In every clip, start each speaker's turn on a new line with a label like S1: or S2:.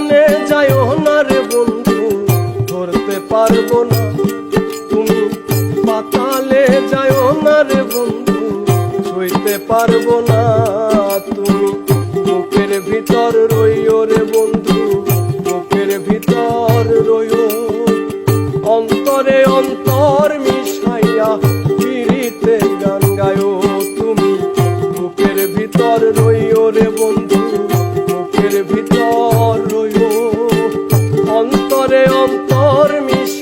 S1: জীবনে যাইও না রে বন্ধু, ধরতে পারব না। তুমি পাতালে যাইও না রে বন্ধু ছুঁইতে পারব না। তুমি বুকের ভিতর রইও রে বন্ধু, বুকের ভিতর রইও। অন্তরে অন্তরে অন্তরে অন্তর মিশাইয়া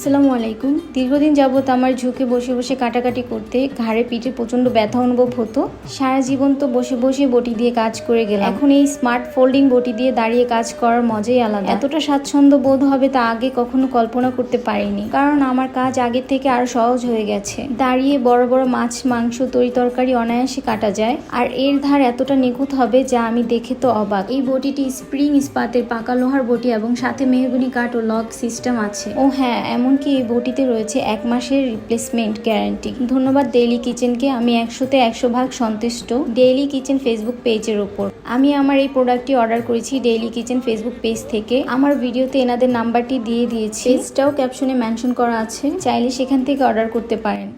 S2: আসসালামু আলাইকুম। দীর্ঘদিন যাবত আমার ঝুঁকে বসে বসে কাটাকাটি করতে ঘাড়ে পিঠে প্রচণ্ড ব্যথা অনুভব হতো। সারা জীবন তো বসে বসে বটি দিয়ে কাজ করে গেলাম। এখন এই স্মার্ট ফোল্ডিং বটি দিয়ে দাঁড়িয়ে কাজ করার মজাই আলাদা। এতটা স্বাচ্ছন্দ্য বোধ হবে তা আগে কখনো কল্পনা করতে পারিনি। কারণ আমার কাজ আগের থেকে আরও সহজ হয়ে গেছে। দাঁড়িয়ে বড় বড় মাছ, মাংস, তরি তরকারি অনায়াসে কাটা যায়। আর এর ধার এতটা নিখুঁত হবে যা আমি দেখে তো অবাক। এই বটিটি স্প্রিং ইস্পাতের পাকা লোহার বটি এবং সাথে মেহগুনি কাঠ ও লক সিস্টেম আছে। ও হ্যাঁ এমনকি এই বটিতে রয়েছে এক মাসের রিপ্লেসমেন্ট গ্যারান্টি ধন্যবাদ ডেইলি কিচেনকে আমি একশোতে একশো ভাগ সন্তুষ্ট ডেইলি কিচেন ফেসবুক পেজের ওপর। আমি আমার এই প্রোডাক্টটি অর্ডার করেছি ডেইলি কিচেন ফেসবুক পেজ থেকে। আমার ভিডিওতে এনাদের নাম্বারটি দিয়ে দিয়েছি। পেজটাও ক্যাপশনে মেনশন করা আছে। চাইলে সেখান থেকে অর্ডার করতে পারেন।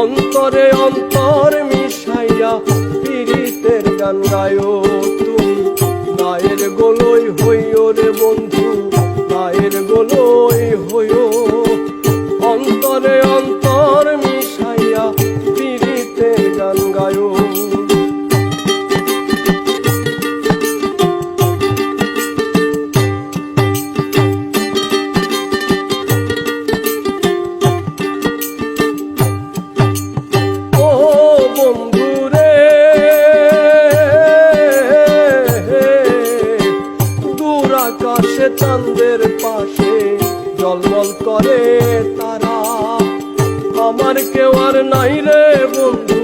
S1: অন্তরে অন্তর মিশাইয়া গান অন্তরে অন্তর মিশাইয়া পীড়িতের গান গায়ো আকাশে পাশে জলমল করে তারা। আমার কেউ আর নাই রে বন্ধু।